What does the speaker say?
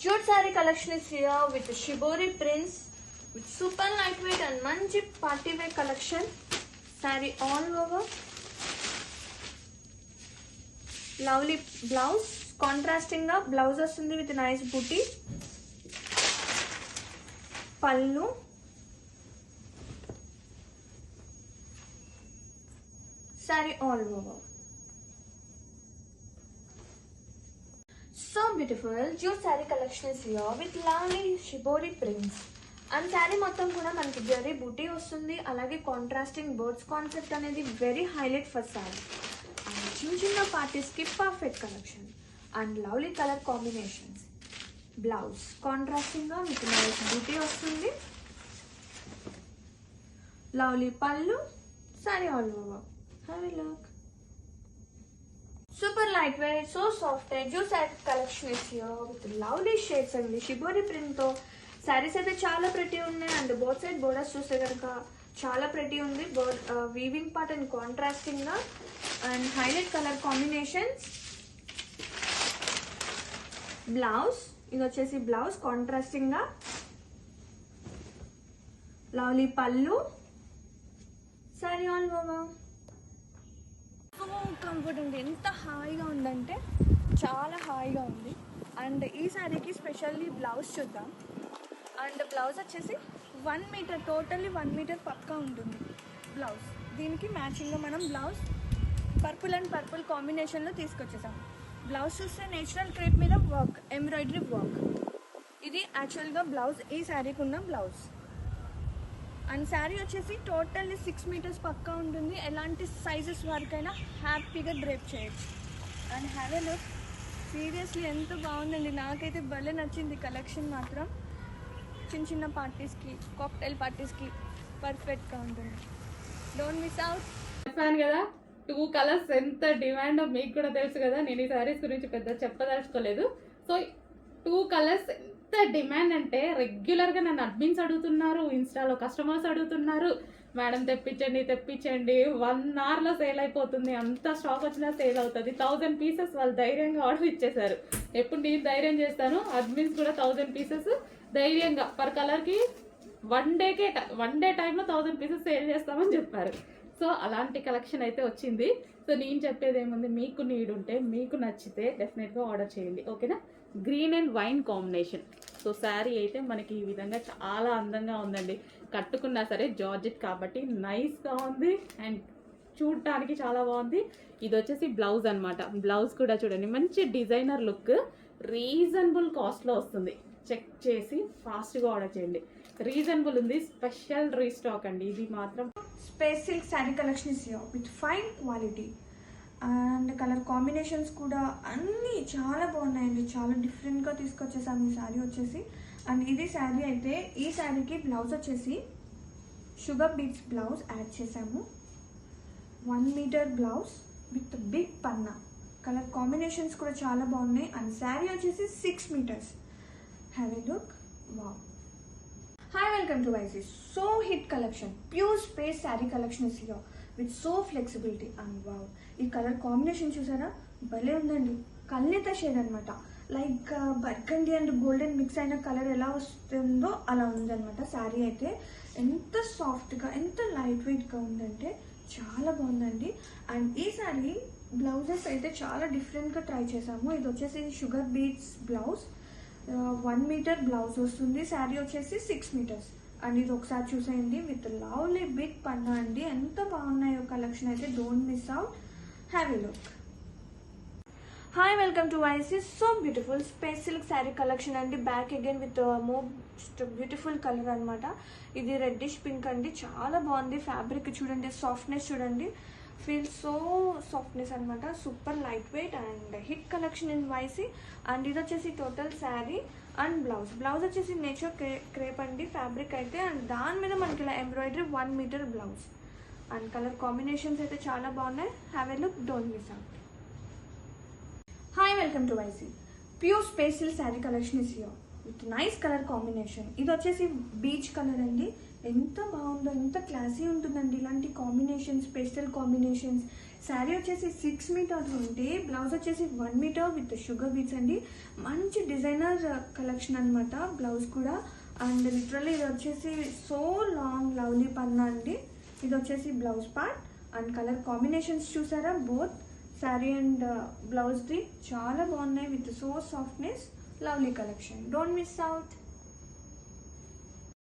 Jute sari collection is here with shibori prints with super lightweight and మంచి party wear collection sari all over lovely blouse కాంట్రాస్టింగ్గా blouse వస్తుంది with nice buti pallu sari all over beautiful jute sari collection is with lovely shibori prints and sari మొత్తం కూడా మనకి జరీ బూటీ వస్తుంది. అలాగే contrasting birds concept అనేది very highlight for sari and చిన్న చిన్న పార్టీస్కి perfect collection and lovely colour combinations blouse కాంట్రాస్టింగ్గా మీకు నైస్ బూటీ వస్తుంది. Lovely pallu sari all over have look super lightweight so soft jute sari collection is here with lovely shades అండి shibori ప్రింట్తో శారీస్ అయితే చాలా ప్రతి ఉన్నాయి. అండ్ బోత్ సైడ్ బోర్డర్స్ చూస్తే కనుక చాలా ప్రతి ఉంది. Weaving part and కాంట్రాస్టింగ్గా and highlight colour combinations blouse ఇది వచ్చేసి బ్లౌజ్ కాంట్రాస్టింగ్గా లవ్లీ పళ్ళు సారీ ఆల్ బాబా కంఫర్ట్ ఉంది ఎంత హాయిగా ఉందంటే చాలా హాయిగా ఉంది. అండ్ ఈ శారీకి స్పెషల్లీ బ్లౌజ్ చూద్దాం. అండ్ బ్లౌజ్ వచ్చేసి one metre totally one metre పక్కా ఉంటుంది బ్లౌజ్ దీనికి మ్యాచింగ్గా మనం బ్లౌజ్ పర్పుల్ అండ్ పర్పుల్ కాంబినేషన్లో తీసుకొచ్చేసాం. బ్లౌజ్ చూస్తే నేచురల్ క్రేప్ మీద వర్క్ ఎంబ్రాయిడరీ వర్క్ ఇది యాక్చువల్గా బ్లౌజ్ ఈ శారీకి ఉన్న బ్లౌజ్ అండ్ శారీ వచ్చేసి టోటల్లీ సిక్స్ మీటర్స్ పక్కా ఉంటుంది. ఎలాంటి సైజెస్ వరకైనా హ్యాపీగా డ్రేప్ చేయొచ్చు. And have a look seriously ఎంత బాగుందండి. నాకైతే భలే నచ్చింది కలెక్షన్ మాత్రం. చిన్న చిన్న పార్టీస్కి కాక్టైల్ పార్టీస్కి పర్ఫెక్ట్గా ఉంటుంది. డోంట్ మిస్ అవుట్ చెప్పాను కదా టూ కలర్స్ ఎంత డిమాండ్ మీకు కూడా తెలుసు కదా. నేను ఈ సారీస్ గురించి పెద్ద చెప్పదలుచుకోలేదు. సో టూ కలర్స్ ఎంత డిమాండ్ అంటే రెగ్యులర్గా నన్ను అడ్మిన్స్ అడుగుతున్నారు ఇన్స్టాలో కస్టమర్స్ అడుగుతున్నారు. మేడం తెప్పించండి తెప్పించండి. వన్ అవర్లో సేల్ అయిపోతుంది. అంత స్టాక్ వచ్చినా సేల్ అవుతుంది. థౌజండ్ పీసెస్ వాళ్ళు ధైర్యంగా ఆర్డర్ ఇచ్చేసారు ఎప్పుడు నేను ధైర్యం చేస్తాను అడ్మిన్స్ కూడా థౌజండ్ పీసెస్ ధైర్యంగా పర్ కలర్కి వన్ డేకే వన్ డే టైంలో థౌజండ్ పీసెస్ సేల్ చేస్తామని చెప్పారు. సో అలాంటి కలెక్షన్ అయితే వచ్చింది. సో నేను చెప్పేది ఏముంది? మీకు నీడ్ ఉంటే మీకు నచ్చితే డెఫినెట్గా ఆర్డర్ చేయండి. ఓకేనా? Green and wine combination. So sari అయితే మనకి ఈ విధంగా చాలా అందంగా ఉందండి. కట్టుకున్నా సరే జార్జెట్ కాబట్టి నైస్గా ఉంది అండ్ చూడటానికి చాలా బాగుంది. ఇది వచ్చేసి బ్లౌజ్ అన్నమాట. బ్లౌజ్ కూడా చూడండి. మంచి డిజైనర్ లుక్. రీజనబుల్ కాస్ట్లో వస్తుంది. చెక్ చేసి ఫాస్ట్గా ఆర్డర్ చేయండి. రీజనబుల్ ఉంది. స్పెషల్ రీస్టాక్ అండి. ఇది మాత్రం special sari collection is with fine quality. And colour combinations కూడా అన్నీ చాలా బాగున్నాయండి. చాలా డిఫరెంట్గా తీసుకొచ్చేసాము ఈ శారీ వచ్చేసి. అండ్ ఇది శారీ అయితే ఈ శారీకి బ్లౌజ్ వచ్చేసి షుగర్ బీట్స్ బ్లౌజ్ యాడ్ చేసాము. One metre blouse with big Panna. Colour combinations కూడా చాలా బాగున్నాయి. అండ్ శారీ వచ్చేసి six metres. Have a look wow hi welcome to YC's so hit collection pure space sari collection is your with so flexibility and wow ఈ colour combination చూసారా? భలే ఉందండి. కల్నేత shade అనమాట like uh, burgundy and golden mix అయిన colour ఎలా వస్తుందో అలా ఉందన్నమాట శారీ అయితే. ఎంత సాఫ్ట్గా ఎంత లైట్ వెయిట్గా ఉందంటే చాలా బాగుందండి. అండ్ ఈ శారీ బ్లౌజెస్ అయితే చాలా డిఫరెంట్గా ట్రై చేసాము ఇది వచ్చేసి sugar beads blouse one metre blouse వస్తుంది. శారీ వచ్చేసి సిక్స్ మీటర్స్ అండ్ ఇది ఒకసారి చూసేయండి. విత్ లవ్లీ బిగ్ పన్నా అండి. ఎంత బాగున్నాయో కలెక్షన్ అయితే. Don't miss out have a look hi welcome to YC so beautiful space silk sari collection అండి. Back again with most beautiful colour అనమాట ఇది రెడ్డిష్ పింక్ అండి. చాలా బాగుంది. ఫ్యాబ్రిక్ చూడండి. సాఫ్ట్నెస్ చూడండి. ఫీల్ సో సాఫ్ట్నెస్ అనమాట super lightweight and hit collection in YC and ఇది వచ్చేసి total sari and blouse blouse వచ్చేసి నేచర్ క్రే క్రేప్ అండి ఫ్యాబ్రిక్ అయితే. అండ్ దాని మీద మనకి ఇలా embroidery one metre blouse and colour combinations అయితే చాలా బాగున్నాయి. Have a look don't miss out hi welcome to YC pure special sari collection is your nice colour combination. ఇది వచ్చేసి బీచ్ కలర్ అండి. ఎంత బాగుందో ఎంత క్లాసీ ఉంటుందండి ఇలాంటి కాంబినేషన్స్ పేస్టల్ కాంబినేషన్స్. శారీ వచ్చేసి సిక్స్ మీటర్స్ ఉంటే బ్లౌజ్ వచ్చేసి one metre with sugar beads అండి. మంచి డిజైనర్ uh, కలెక్షన్ అనమాట బ్లౌజ్ కూడా. అండ్ లిటరల్లీ ఇది వచ్చేసి సో లాంగ్ లవ్లీ పన్నా అండి. ఇది వచ్చేసి blouse part. And colour combinations చూసారా? బోత్ శారీ అండ్ uh, బ్లౌజ్ది చాలా బాగున్నాయి with so softness. Lovely collection don't miss out